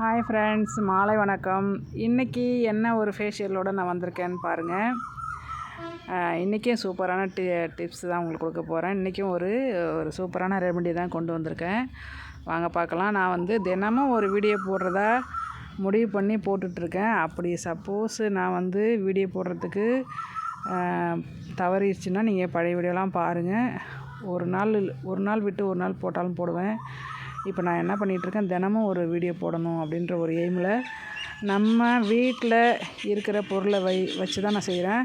Hi friends மாலை வணக்கம். இன்றைக்கி என்ன ஒரு ஃபேஷியலோடு நான் வந்திருக்கேன்னு பாருங்கள் இன்றைக்கும் சூப்பரான டி டிப்ஸ் தான் உங்களுக்கு கொடுக்க போகிறேன் இன்றைக்கும் ஒரு ஒரு சூப்பரான ரெமெடி தான் கொண்டு வந்திருக்கேன். வாங்க பார்க்கலாம். நான் வந்து தினமும் ஒரு வீடியோ போடுறதா முடிவு பண்ணி போட்டுட்ருக்கேன். அப்படி சப்போஸ் நான் வந்து வீடியோ போடுறதுக்கு தவறிடுச்சுன்னா நீங்கள் பழைய வீடியோலாம் பாருங்கள் ஒரு நாள் ஒரு நாள் விட்டு ஒரு நாள் போட்டாலும் போடுவேன். இப்போ நான் என்ன பண்ணிகிட்ருக்கேன் தினமும் ஒரு வீடியோ போடணும் அப்படின்ற ஒரு எய்மில் நம்ம வீட்டில் இருக்கிற பொருளை வை வச்சு தான் நான் செய்கிறேன்.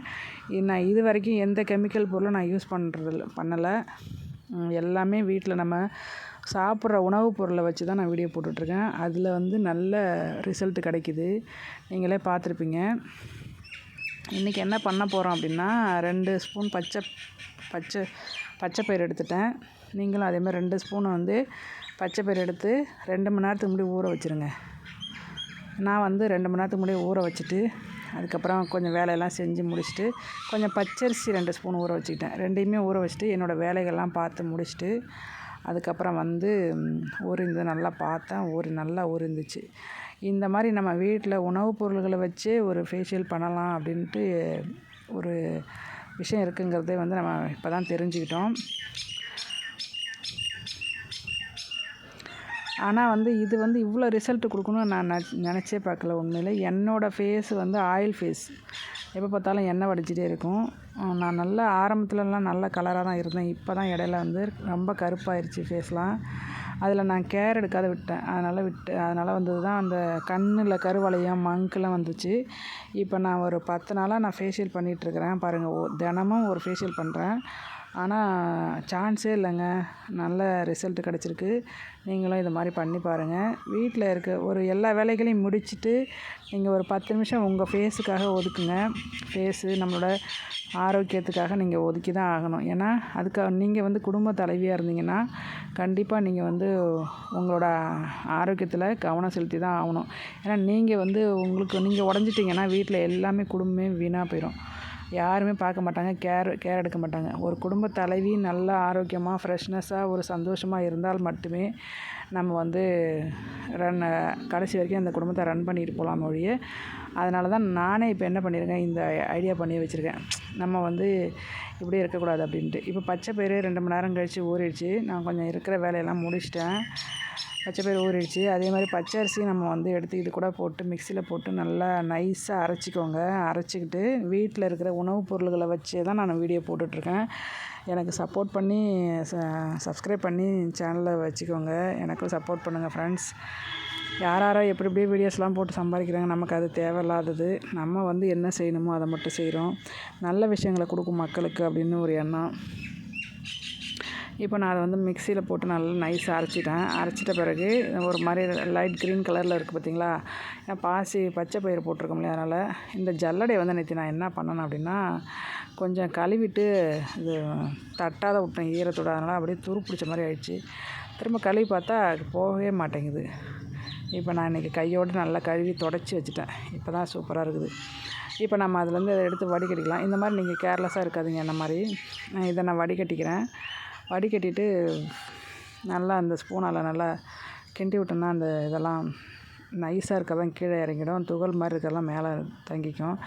நான் இது வரைக்கும் எந்த கெமிக்கல் பொருளும் நான் யூஸ் பண்ணுறதில்ல பண்ணலை. எல்லாமே வீட்டில் நம்ம சாப்பிட்ற உணவுப் பொருளை வச்சு தான் நான் வீடியோ போட்டுட்ருக்கேன் அதில் வந்து நல்ல ரிசல்ட் கிடைக்கிது. நீங்களே பார்த்துருப்பீங்க. இன்றைக்கி என்ன பண்ண போகிறோம் அப்படின்னா ரெண்டு ஸ்பூன் பச்சை பச்சை பச்சை பயிர் எடுத்துட்டேன். நீங்களும் அதேமாதிரி ரெண்டு ஸ்பூன் வந்து பச்சை பயிர் எடுத்து ரெண்டு மணி நேரத்துக்கு முன்னாடி ஊற வச்சுருங்க. நான் வந்து ரெண்டு மணி நேரத்துக்கு முன்னாடி ஊற வச்சுட்டு அதுக்கப்புறம் கொஞ்சம் வேலையெல்லாம் செஞ்சு முடிச்சுட்டு கொஞ்சம் பச்சரிசி ரெண்டு ஸ்பூன் ஊற வச்சுக்கிட்டேன். ரெண்டையுமே ஊற வச்சுட்டு என்னோடய வேலைகள்லாம் பார்த்து முடிச்சுட்டு அதுக்கப்புறம் வந்து ஊறிந்து நல்லா பார்த்தேன். ஊறி நல்லா ஊறிந்துச்சு இந்த மாதிரி நம்ம வீட்டில் உணவுப் பொருள்களை வச்சு ஒரு ஃபேஷியல் பண்ணலாம் அப்படின்ட்டு ஒரு விஷயம் இருக்குங்கிறதே வந்து நம்ம இப்போ தான் தெரிஞ்சுக்கிட்டோம். ஆனால் வந்து இது வந்து இவ்வளோ ரிசல்ட் கொடுக்கணும்னு நான் நினச்சே பார்க்கல உண்மையில். என்னோடய ஃபேஸ் வந்து ஆயில் ஃபேஸ் எப்போ பார்த்தாலும் எண்ணெய் வடிச்சிட்டே இருக்கும். நான் நல்ல ஆரம்பத்துலலாம் நல்ல கலராக தான் இருந்தேன். இப்போ தான் இடையில வந்து ரொம்ப கருப்பாயிருச்சு ஃபேஸ்லாம் அதில் நான் கேர் எடுக்காத விட்டேன். அதனால் விட்டு அதனால் வந்தது தான் அந்த கண்ணில் கருவளையம் மங்க்கெலாம் வந்துச்சு. இப்போ நான் ஒரு பத்து நாளாக நான் ஃபேஷியல் பண்ணிகிட்ருக்கிறேன் பாருங்கள் ஓ தினமும் ஒரு ஃபேஷியல் பண்ணுறேன் ஆனால் சான்ஸே இல்லைங்க. நல்ல ரிசல்ட் கிடச்சிருக்கு. நீங்களும் இது மாதிரி பண்ணி பாருங்கள் வீட்டில் இருக்க ஒரு எல்லா வேலைகளையும் முடிச்சுட்டு நீங்கள் ஒரு பத்து நிமிஷம் உங்கள் ஃபேஸுக்காக ஒதுக்குங்க. ஃபேஸு நம்மளோட ஆரோக்கியத்துக்காக நீங்கள் ஒதுக்கி தான் ஆகணும். ஏன்னா அதுக்காக நீங்கள் வந்து குடும்ப தலைவியாக இருந்தீங்கன்னா கண்டிப்பாக நீங்கள் வந்து உங்களோட ஆரோக்கியத்தில் கவனம் செலுத்தி தான் ஆகணும். ஏன்னா நீங்கள் வந்து உங்களுக்கு நீங்கள் உடஞ்சிட்டிங்கன்னா வீட்டில் எல்லாமே குடும்பமே வீணாக போயிடும் யாருமே பார்க்க மாட்டாங்க கேர் கேர் எடுக்க மாட்டாங்க. ஒரு குடும்ப தலைவி நல்லா ஆரோக்கியமாக ஃப்ரெஷ்னஸாக ஒரு சந்தோஷமாக இருந்தால் மட்டுமே நம்ம வந்து ரன் கடைசி வரைக்கும் அந்த குடும்பத்தை ரன் பண்ணிட்டு போகலாம் ஒழிய அதனால தான் நானே இப்போ என்ன பண்ணியிருக்கேன் இந்த ஐடியா பண்ணி வச்சுருக்கேன். நம்ம வந்து இப்படியே இருக்கக்கூடாது அப்படின்ட்டு. இப்போ பச்சை பயிறு ரெண்டு மணி நேரம் கழித்து ஊறிடுச்சு. நான் கொஞ்சம் இருக்கிற வேலையெல்லாம் முடிச்சிட்டேன். பச்சை பயிறு ஊறிடுச்சு. அதே மாதிரி பச்சை அரிசி நம்ம வந்து எடுத்து இது கூட போட்டு மிக்சியில் போட்டு நல்லா நைஸாக அரைச்சிக்கோங்க. அரைச்சிக்கிட்டு வீட்டில் இருக்கிற உணவுப் பொருள்களை வச்சே தான் நான் வீடியோ போட்டுட்ருக்கேன். எனக்கு சப்போர்ட் பண்ணி ச சப்ஸ்கிரைப் பண்ணி சேனலை வச்சுக்கோங்க. எனக்கும் சப்போர்ட் பண்ணுங்கள் ஃப்ரெண்ட்ஸ் யார் யாரோ எப்படி எப்படி வீடியோஸ்லாம் போட்டு சம்பாதிக்கிறாங்க நமக்கு அது தேவையில்லாதது. நம்ம வந்து என்ன செய்யணுமோ அதை மட்டும் செய்கிறோம் நல்ல விஷயங்களை கொடுக்கும் மக்களுக்கு அப்படின்னு ஒரு எண்ணம். இப்போ நான் அதை வந்து மிக்சியில் போட்டு நல்லா நைஸாக அரைச்சிட்டேன். அரைச்சிட்ட பிறகு ஒரு மாதிரி லைட் க்ரீன் கலரில் இருக்குது பார்த்தீங்களா ஏன்னா பாசி பச்சை பயிர் போட்டிருக்கோம் இல்லையா அதனால் இந்த ஜல்லடையை வந்து நேற்று நான் என்ன பண்ணேன் அப்படின்னா கொஞ்சம் கழுவிட்டு இது தட்டாத விட்டேன் ஈரத்தோட. அதனால் அப்படியே துரு பிடிச்ச மாதிரி ஆயிடுச்சு. திரும்ப கழுவி பார்த்தா போகவே மாட்டேங்குது. இப்போ நான் இன்றைக்கி கையோடு நல்லா கழுவி தொடச்சி வச்சுட்டேன். இப்போ தான் சூப்பராக இருக்குது. இப்போ நம்ம அதுலேருந்து அதை எடுத்து வடிகட்டிக்கலாம். இந்த மாதிரி நீங்கள் கேர்லெஸ்ஸாக இருக்காதிங்க இந்த மாதிரி. இதை நான் வடிகட்டிக்கிறேன். வடிகட்டிட்டு நல்லா அந்த ஸ்பூனால் நல்லா கிண்டி விட்டோம்னா அந்த இதெல்லாம் நைஸாக இருக்கிறதெல்லாம் கீழே இறங்கிடும். துகள் மாதிரி இருக்கிறதெல்லாம் மேலே தங்கிக்கும்.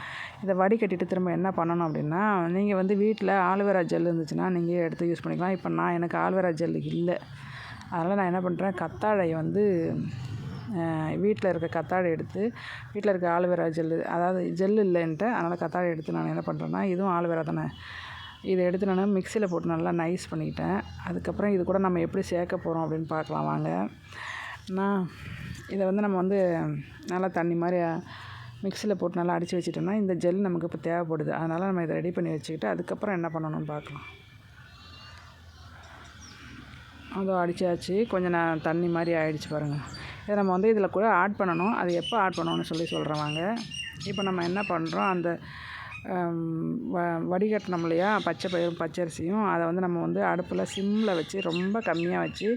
இதை வடிகட்டிட்டு திரும்ப என்ன பண்ணணும் அப்படின்னா நீங்கள் வந்து வீட்டில் ஆலுவேரா ஜெல் இருந்துச்சுன்னா நீங்கள் எடுத்து யூஸ் பண்ணிக்கலாம். இப்போ நான் எனக்கு ஆலுவேரா ஜெல் இல்லை. அதனால் நான் என்ன பண்ணுறேன் கத்தாழை வந்து வீட்டில் இருக்க கத்தாழை எடுத்து வீட்டில் இருக்க ஆலுவேரா ஜெல்லு அதாவது ஜெல் இல்லைன்ட்டு அதனால் கத்தாழை எடுத்து நான் என்ன பண்ணுறேன்னா இதுவும் ஆலுவேரா தானே. இதை எடுத்து நான் மிக்சியில் போட்டு நல்லா நைஸ் பண்ணிக்கிட்டேன் அதுக்கப்புறம் இது கூட நம்ம எப்படி சேர்க்க போகிறோம் அப்படின்னு பார்க்கலாம் வாங்க. நான் இதை வந்து நம்ம வந்து நல்லா தண்ணி மாதிரி மிக்சியில் போட்டு நல்லா அடித்து வச்சிட்டோம்னா இந்த ஜெல் நமக்கு இப்போ தேவைப்படுது. அதனால் நம்ம இதை ரெடி பண்ணி வச்சுக்கிட்டு அதுக்கப்புறம் என்ன பண்ணணும்னு பார்க்கலாம். அதோ அடித்தாச்சு கொஞ்சம் நான் தண்ணி மாதிரி ஆகிடுச்சு பாருங்கள் இதை நம்ம வந்து இதில் கூட ஆட் பண்ணணும். அது எப்போ ஆட் பண்ணணும்னு சொல்லி சொல்கிறேன் வாங்க. இப்போ நம்ம என்ன பண்ணுறோம் அந்த வ வடிகட்டினோம் இல்லையா? பச்சை பயிரும் பச்சரிசியும். அதை வந்து நம்ம வந்து அடுப்பில் சிம்மில் வச்சு ரொம்ப கம்மியாக வச்சு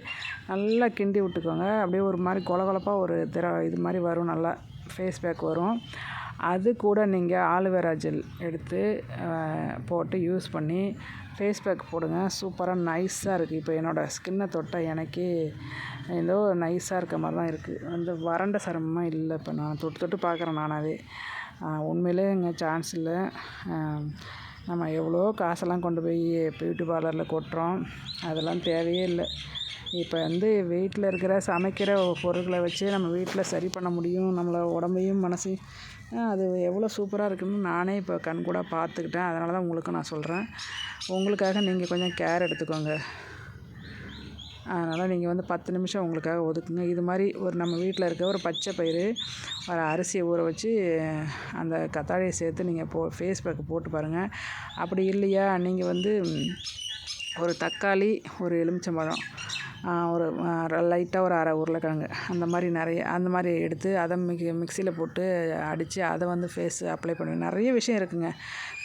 நல்லா கிண்டி விட்டுக்கோங்க. அப்படியே ஒரு மாதிரி கொல கொலப்பாக ஒரு திர இது மாதிரி வரும். நல்லா ஃபேஸ் பேக் வரும். அது கூட நீங்கள் ஆலுவேரா ஜெல் எடுத்து போட்டு யூஸ் பண்ணி ஃபேஸ் பேக் போடுங்க. சூப்பராக நைஸாக இருக்குது இப்போ என்னோடய ஸ்கின்னை தொட்டால் எனக்கே ஏதோ நைஸாக இருக்க மாதிரி தான் இருக்குது அந்த வறண்ட சிரமமாக இல்லை. இப்போ நான் தொட்டு தொட்டு பார்க்குறேன் நானாவே. உண்மையிலே இங்கே சான்ஸ் இல்லை. நம்ம எவ்வளோ காசெல்லாம் கொண்டு போய் பியூட்டி பார்லரில் கொட்டுறோம். அதெல்லாம் தேவையே இல்லை. இப்போ வந்து வீட்டில் இருக்கிற சமைக்கிற பொருட்களை வச்சு நம்ம வீட்டில் சரி பண்ண முடியும். நம்மளை உடம்பையும் மனசையும் அது எவ்வளோ சூப்பராக இருக்குன்னு நானே இப்போ கண்கூடாக பார்த்துக்கிட்டேன். அதனால தான் உங்களுக்கு நான் சொல்கிறேன் உங்களுக்காக நீங்கள் கொஞ்சம் கேர் எடுத்துக்கோங்க. அதனால் நீங்கள் வந்து பத்து நிமிஷம் உங்களுக்காக ஒதுக்குங்க. இது மாதிரி ஒரு நம்ம வீட்டில் இருக்க ஒரு பச்சை பயிறு ஒரு அரிசியை ஊற வச்சு அந்த கத்தாழையை சேர்த்து நீங்கள் போ ஃபேஸ் பேக்கு போட்டு பாருங்கள் அப்படி இல்லையா? நீங்கள் வந்து ஒரு தக்காளி ஒரு எலுமிச்சம்பழம் ஒரு லைட்டாக ஒரு அரை உருளைக்கிழங்கு. அந்த மாதிரி நிறைய அந்த மாதிரி எடுத்து அதை மிக மிக்சியில் போட்டு அடித்து அதை வந்து ஃபேஸு அப்ளை பண்ணுவேன். நிறைய விஷயம் இருக்குதுங்க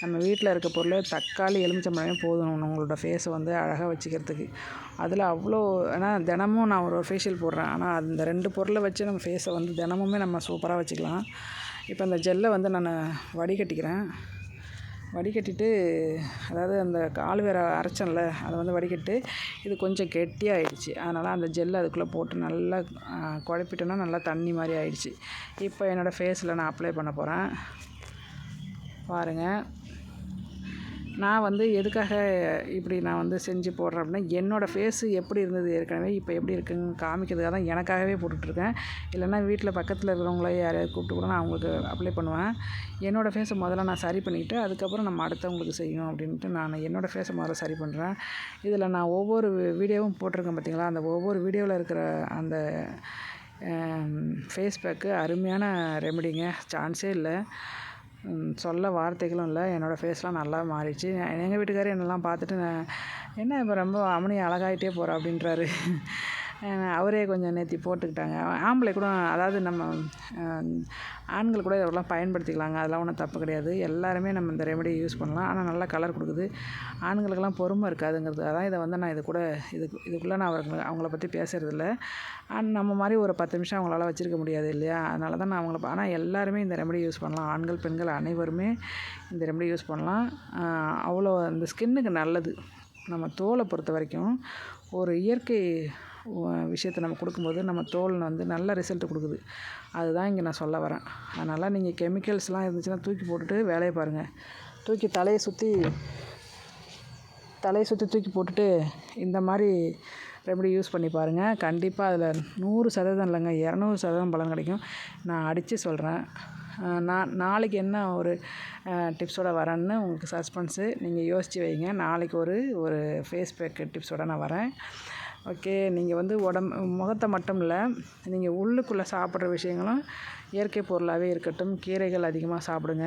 நம்ம வீட்டில் இருக்க பொருள் தக்காளி எலுமிச்சம்பழமே போதும் உங்களோட ஃபேஸை வந்து அழகாக வச்சுக்கிறதுக்கு. அதில் அவ்வளோ ஆனால் தினமும் நான் ஒரு ஃபேஷியல் போடுறேன். ஆனால் அந்த ரெண்டு பொருளை வச்சு நம்ம ஃபேஸை வந்து தினமுமே நம்ம சூப்பராக வச்சுக்கலாம். இப்போ அந்த ஜெல்லை வந்து நான் வடிகட்டிக்கிறேன். வடிகட்டிட்டு அதாவது அந்த ஆளுவேரை அரைச்சேன்ல அதை வந்து வடிகட்டு இது கொஞ்சம் கெட்டியாகிடுச்சு அதனால் அந்த ஜெல் அதுக்குள்ளே போட்டு நல்லா குழப்பிட்டோன்னா நல்லா தண்ணி மாதிரி ஆயிடுச்சு. இப்போ என்னோடய ஃபேஸில் நான் அப்ளை பண்ண போகிறேன் பாருங்கள் நான் வந்து எதுக்காக இப்படி நான் வந்து செஞ்சு போடுறேன் அப்படின்னா என்னோடய ஃபேஸு எப்படி இருந்தது ஏற்கனவே இப்போ எப்படி இருக்குன்னு காமிக்கிறதுக்காக தான் எனக்காகவே போட்டுட்ருக்கேன். இல்லைன்னா வீட்டில் பக்கத்தில் இருக்கிறவங்கள யாரையாவது கூப்பிட்டு கூட நான் அவங்களுக்கு அப்ளை பண்ணுவேன். என்னோடய ஃபேஸை முதல்ல நான் சரி பண்ணிவிட்டு அதுக்கப்புறம் நம்ம அடுத்தவங்களுக்கு செய்யணும் அப்படின்ட்டு நான் என்னோடய ஃபேஸை முதல்ல சரி பண்ணுறேன் இதில் நான் ஒவ்வொரு வீடியோவும் போட்டிருக்கேன் பார்த்தீங்களா? அந்த ஒவ்வொரு வீடியோவில் இருக்கிற அந்த ஃபேஸ் பேக்கு அருமையான ரெமடிங்க சான்ஸே இல்லை. சொல்ல வார்த்தைகளும் இல்லை. என்னோடய ஃபேஸ்லாம் நல்லா மாறிடுச்சு. எங்கள் வீட்டுக்காரர் என்னெல்லாம் பார்த்துட்டு என்ன இப்போ ரொம்ப அம்மனி அழகாயிட்டே போகிற அப்படின்றாரு. அவரே கொஞ்சம் நேற்றி போட்டுக்கிட்டாங்க. ஆம்பளை கூட அதாவது நம்ம ஆண்கள் கூட இதெல்லாம் பயன்படுத்திக்கலாங்க. அதெல்லாம் ஒன்றும் தப்பு கிடையாது. எல்லாருமே நம்ம இந்த ரெமெடி யூஸ் பண்ணலாம். ஆனால் நல்லா கலர் கொடுக்குது. ஆண்களுக்கெல்லாம் பொறுமை இருக்காதுங்கிறது. அதான் இதை வந்து நான் இது கூட இது இதுக்குள்ளே நான் அவங்களை அவங்கள பற்றி பேசுகிறதில்ல நம்ம மாதிரி ஒரு பத்து நிமிஷம் அவங்களால வச்சுருக்க முடியாது இல்லையா? அதனால தான் நான் அவங்கள ஆனால் எல்லாருமே இந்த ரெமெடி யூஸ் பண்ணலாம். ஆண்கள் பெண்கள் அனைவருமே இந்த ரெமெடி யூஸ் பண்ணலாம். அவ்வளோ அந்த ஸ்கின்னுக்கு நல்லது. நம்ம தோலை பொறுத்த வரைக்கும் ஒரு இயற்கை விஷயத்த நம்ம கொடுக்கும்போது நம்ம தோல் வந்து நல்ல ரிசல்ட்டு கொடுக்குது. அதுதான் இங்கே நான் சொல்ல வரேன். அதனால் நீங்கள் கெமிக்கல்ஸ்லாம் இருந்துச்சுன்னா தூக்கி போட்டுட்டு வேலையை பாருங்கள் தூக்கி தலையை சுற்றி தலையை சுற்றி தூக்கி போட்டுட்டு இந்த மாதிரி ரெமடி யூஸ் பண்ணி பாருங்கள் கண்டிப்பாக அதில் நூறு சதவீதம் இல்லைங்க இரநூறு சதவீதம் பலன் கிடைக்கும். நான் அடித்து சொல்கிறேன் நான் நாளைக்கு என்ன ஒரு டிப்ஸோட வரேன்னு உங்களுக்கு சஸ்பென்ஸு நீங்கள் யோசித்து வைங்க. நாளைக்கு ஒரு ஒரு ஃபேஸ் பேக் டிப்ஸோட நான் வரேன். ஓகே நீங்கள் வந்து உடம்பு முகத்தை மட்டும் இல்லை நீங்கள் உள்ளுக்குள்ளே சாப்பிட்ற விஷயங்களும் இயற்கை பொருளாகவே இருக்கட்டும். கீரைகள் அதிகமாக சாப்பிடுங்க.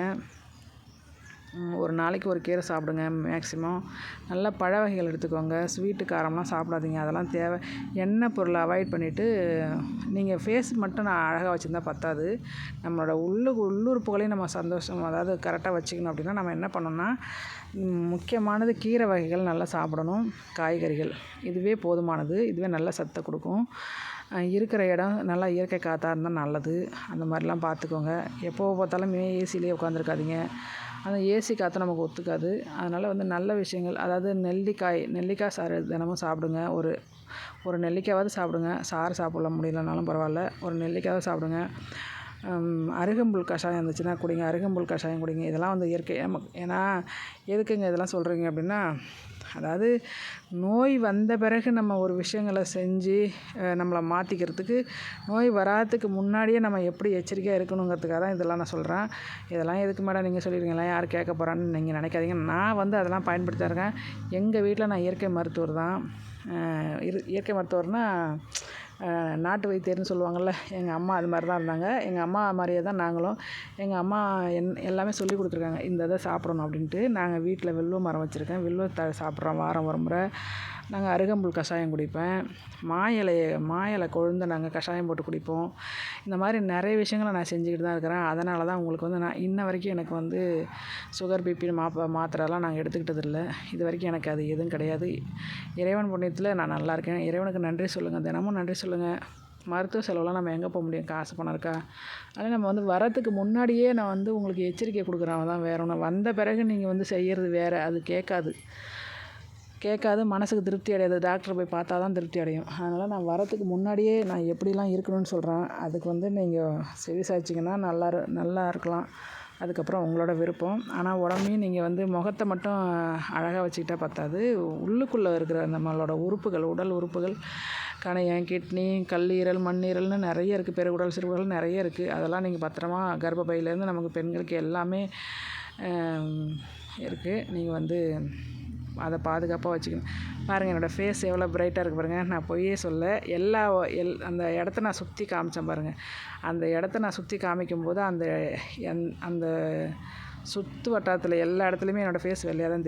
ஒரு நாளைக்கு ஒரு கீரை சாப்பிடுங்க மேக்ஸிமம். நல்ல பழ வகைகள் எடுத்துக்கோங்க. ஸ்வீட்டு காரம்லாம் சாப்பிடாதீங்க. அதெல்லாம் தேவை. எண்ணெய் பொருளை அவாய்ட் பண்ணிவிட்டு நீங்கள் ஃபேஸ் மட்டும் நான் அழகாக வச்சுருந்தா பத்தாது. நம்மளோட உள்ளு உள்ளுறுப்புகளையும் நம்ம சந்தோஷம் அதாவது கரெக்டாக வச்சுக்கணும் அப்படின்னா நம்ம என்ன பண்ணோம்னா முக்கியமானது கீரை வகைகள் நல்லா சாப்பிடணும். காய்கறிகள். இதுவே போதுமானது. இதுவே நல்ல சத்தை கொடுக்கும். இருக்கிற இடம் நல்லா இயற்கை காற்றாக இருந்தால் நல்லது. அந்த மாதிரிலாம் பார்த்துக்கோங்க. எப்போ பார்த்தாலும் ஏசிலேயே உட்காந்துருக்காதீங்க. அந்த ஏசி காற்று நமக்கு ஒத்துக்காது. அதனால் வந்து நல்ல விஷயங்கள் அதாவது நெல்லிக்காய் நெல்லிக்காய் சாறு தினமும் சாப்பிடுங்க. ஒரு ஒரு நெல்லிக்காயாவது சாப்பிடுங்க. சாறு சாப்பிட முடியலனாலும் பரவாயில்ல. ஒரு நெல்லிக்காயாவது சாப்பிடுங்க. அருகம்புல் கஷாயம் இருந்துச்சுன்னா குடிங்க. அருகம்புல் கஷாயம் குடிங்க. இதெல்லாம் வந்து இயற்கை. ஏன்னா எதுக்குங்க இதெல்லாம் சொல்கிறீங்க அப்படின்னா அதாவது நோய் வந்த பிறகு நம்ம ஒரு விஷயங்களை செஞ்சு நம்மளை மாற்றிக்கிறதுக்கு நோய் வராதுக்கு முன்னாடியே நம்ம எப்படி எச்சரிக்கையாக இருக்கணுங்கிறதுக்காக தான் இதெல்லாம் நான் சொல்கிறேன் இதெல்லாம் எதுக்கு மேடம் நீங்கள் சொல்லியிருக்கீங்களா யார் கேட்க போகிறான்னு நீங்கள் நினைக்காதீங்க. நான் வந்து அதெல்லாம் பயன்படுத்தி இருக்கேன். எங்கள் வீட்டில் நான் இயற்கை மருத்துவர் தான். இயற்கை மருத்துவர்னால் நாட்டு வைத்தியர்னு சொல்லுவாங்கள்ல எங்கள் அம்மா அது மாதிரி தான் இருந்தாங்க. எங்கள் அம்மா மாதிரியே தான் நாங்களும். எங்கள் அம்மா என் எல்லாமே சொல்லி கொடுத்துருக்காங்க இந்த இதை சாப்பிடணும் அப்படின்ட்டு. நாங்கள் வீட்டில் வில்வ மரம் வச்சுருக்கேன். வில்வ சாப்பிட்றோம் வாரம் ஒரு முறை. நாங்கள் அருகம்புல் கஷாயம் குடிப்பேன். மா இலைய மா கொழுந்து நாங்கள் கஷாயம் போட்டு குடிப்போம். இந்த மாதிரி நிறைய விஷயங்கள நான் செஞ்சுக்கிட்டு தான் இருக்கிறேன். அதனால தான் உங்களுக்கு வந்து நான் இன்ன வரைக்கும் எனக்கு வந்து சுகர் பிபி மாப்ப மாத்திரைலாம் நாங்கள் எடுத்துக்கிட்டது இல்லை. இது வரைக்கும் எனக்கு அது எதுவும் கிடையாது. இறைவன் புண்ணியத்தில் நான் நல்லா இருக்கேன். இறைவனுக்கு நன்றி சொல்லுங்கள் தினமும் நன்றி சொல்லுங்கள் மருத்துவ செலவுலாம் நம்ம எங்கே போக முடியும்? காசு பணம் இருக்கா? அதனால் நம்ம வந்து வரத்துக்கு முன்னாடியே நான் வந்து உங்களுக்கு எச்சரிக்கை கொடுக்குறேன் தான் வேற ஒன்று வந்த பிறகு நீங்கள் வந்து செய்கிறது வேறு. அது கேட்காது. கேட்காது மனசுக்கு திருப்தி அடையாது. டாக்டர் போய் பார்த்தா தான் திருப்தி அடையும். அதனால் நான் வரத்துக்கு முன்னாடியே நான் எப்படிலாம் இருக்கணும்னு சொல்கிறேன் அதுக்கு வந்து நீங்கள் செவி சாய்ச்சிங்கன்னா நல்லா நல்லா இருக்கலாம். அதுக்கப்புறம் உங்களோட விருப்பம். ஆனால் உடம்பையும் நீங்கள் வந்து முகத்தை மட்டும் அழகாக வச்சுக்கிட்டா பத்தாது. உள்ளுக்குள்ளே இருக்கிற நம்மளோட உறுப்புகள் உடல் உறுப்புகள் கணையம் கிட்னி கல்லீரல் மண்ணீரல்னு நிறைய இருக்குது பெருகுடல் சிறுகுடல் நிறைய இருக்குது அதெல்லாம் நீங்கள் பத்திரமா கர்ப்பப்பையிலேருந்து நமக்கு பெண்களுக்கு எல்லாமே இருக்குது நீங்கள் வந்து அதை பாதுகாப்பாக வச்சுக்கணும். பாருங்கள் என்னோடய ஃபேஸ் எவ்வளோ பிரைட்டாக இருக்குது பாருங்கள் நான் பொய்யே சொல்ல எல்லா எல் அந்த இடத்த நான் சுற்றி காமிச்சேன் பாருங்கள் அந்த இடத்த நான் சுற்றி காமிக்கும்போது அந்த எந் அந்த சுற்று வட்டாரத்தில் எல்லா இடத்துலையுமே என்னோடய ஃபேஸ் வெள்ளையாக தான் தெரியும்.